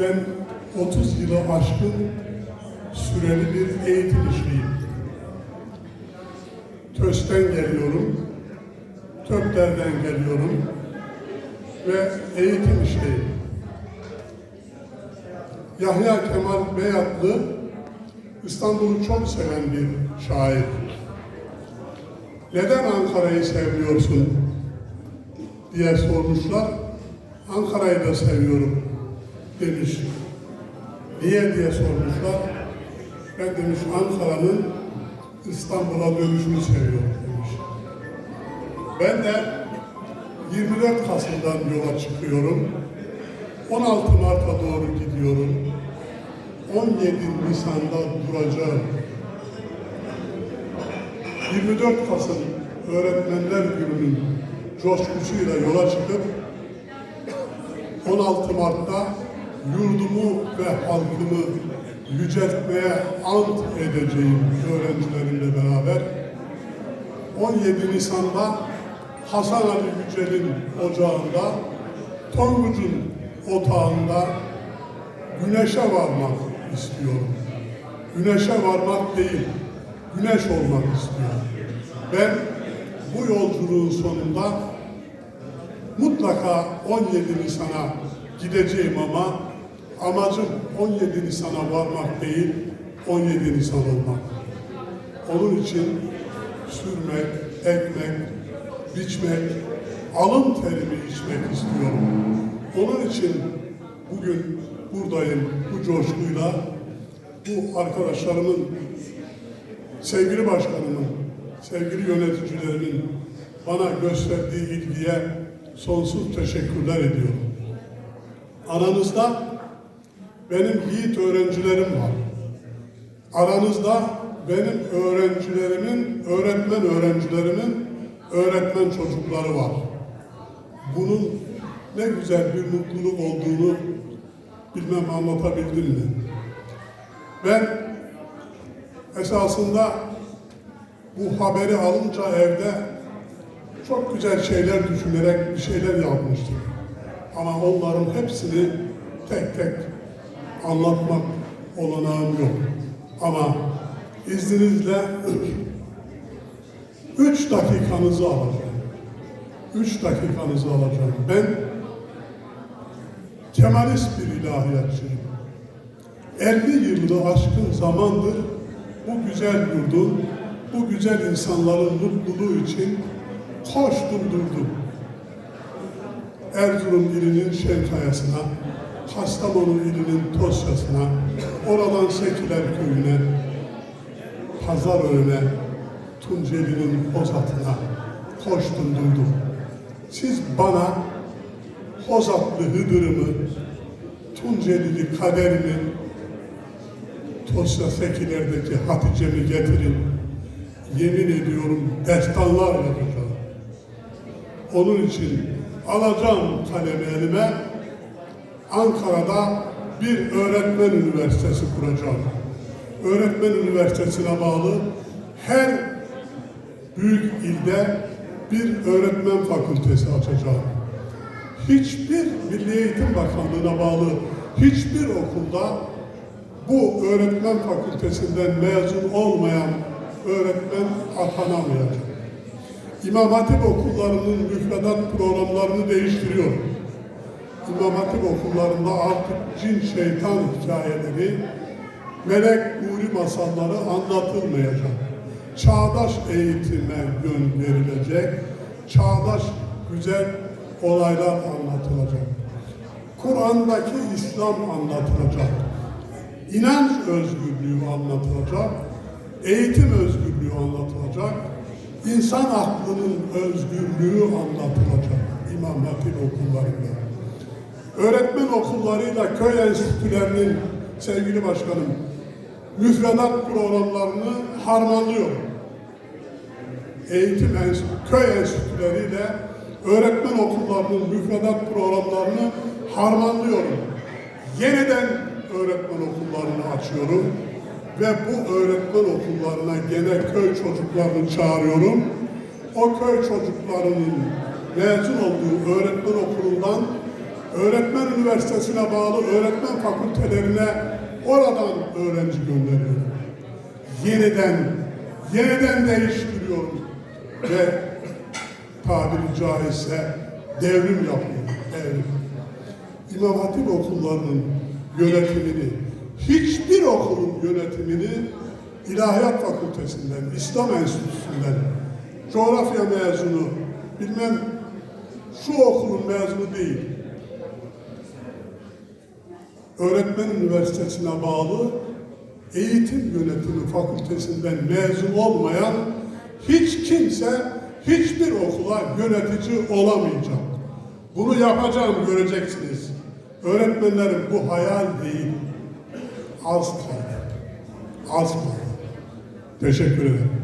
Ben 30 yılı aşkın süreli bir eğitim işliyim. TÖS'ten geliyorum, TÖP'lerden geliyorum ve eğitim işleyim. Yahya Kemal Beyatlı İstanbul'u çok seven bir şair. Neden Ankara'yı sevmiyorsun diye sormuşlar. Ankara'yı da seviyorum demiş. Niye diye sormuşlar. Ben demiş Ankara'nın İstanbul'a dönüşünü seviyorum demiş. Ben de 24 Kasım'dan yola çıkıyorum. 16 Mart'a doğru gidiyorum. 17 Nisan'da duracağım. 24 Kasım Öğretmenler Günü'nün coşkusuyla yola çıkıp 16 Mart'ta yurdumu ve halkımı yüceltmeye ant edeceğim öğrencilerimle beraber. 17 Nisan'da Hasan Ali Yücel'in ocağında, Tonguç'un otağında güneşe varmak istiyorum. Güneşe varmak değil, güneş olmak istiyorum. Ben bu yolculuğun sonunda mutlaka 17 Nisan'a gideceğim ama amacım 17 Nisan'a varmak değil, 17 Nisan olmak. Onun için sürmek, ekmek, biçmek, alın terimi içmek istiyorum. Onun için bugün buradayım bu coşkuyla. Bu arkadaşlarımın, sevgili başkanımın, sevgili yöneticilerimin bana gösterdiği ilgiye sonsuz teşekkürler ediyorum. Aranızda benim yiğit öğrencilerim var. Aranızda benim öğrencilerimin, öğretmen öğrencilerimin öğretmen çocukları var. Bunun ne güzel bir mutluluk olduğunu bilmem anlatabildim mi? Ben esasında bu haberi alınca evde çok güzel şeyler düşünerek bir şeyler yapmıştım. Ama onların hepsini tek tek anlatmak olanağım yok. Ama izninizle üç dakikanızı alacağım. Üç dakikanızı alacağım. Ben Kemalist bir ilahiyatçıyım. 50 yılı aşkın zamandır bu güzel yurdun, bu güzel insanların mutluluğu için koştum durdum. Erzurum ilinin Şenkaya'sına, Kastamonu ilinin Tosya'sına, oradan Sekiler köyüne, Pazarönü'ne, Tunceli'nin Hozat'ına koştum durdum. Siz bana Hozatlı Hıdır'ımı, Tuncelili kaderimi, Tosya Sekiler'deki Hatice'mi getirin. Yemin ediyorum destanlar yazacağım. Onun için alacağım kalemi elime, Ankara'da bir öğretmen üniversitesi kuracağım. Öğretmen üniversitesine bağlı her büyük ilde bir öğretmen fakültesi açacağım. Hiçbir Milli Eğitim Bakanlığı'na bağlı hiçbir okulda bu öğretmen fakültesinden mezun olmayan öğretmen atanamayacak. İmam Hatip okullarının müfredat programlarını değiştiriyor. İmam Hatip okullarında artık cin şeytan hikayeleri, melek nuri masalları anlatılmayacak. Çağdaş eğitime yön verilecek, çağdaş güzel olaylar anlatılacak. Kur'an'daki İslam anlatılacak. İnanç özgürlüğü anlatılacak. Eğitim özgürlüğü anlatılacak. İnsan aklının özgürlüğü anlatılacak İmam Hatip okullarında. Öğretmen okullarıyla köy enstitülerinin sevgili başkanım müfredat programlarını harmanlıyor. Eğitim enstitü, köy enstitüleriyle öğretmen okullarının müfredat programlarını harmanlıyorum. Yeniden öğretmen okullarını açıyorum ve bu öğretmen okullarına gene köy çocuklarını çağırıyorum. O köy çocuklarının mezun olduğu öğretmen okulundan öğretmen üniversitesine bağlı öğretmen fakültelerine oradan öğrenci gönderiyorum. Yeniden, yeniden değiştiriyorum ve tabiri caizse devrim yapıyorum. Devrim. İmam Hatip okullarının yönetimini, hiçbir okulun yönetimini İlahiyat Fakültesinden, İslam Enstitüsü'nden, coğrafya mezunu, bilmem şu okulun mezunu değil. Öğretmen Üniversitesi'ne bağlı eğitim yönetimi fakültesinden mezun olmayan hiç kimse hiçbir okula yönetici olamayacak. Bunu yapacağım göreceksiniz. Öğretmenlerim bu hayal değil. Az kaldı. Az kaldı. Teşekkür ederim.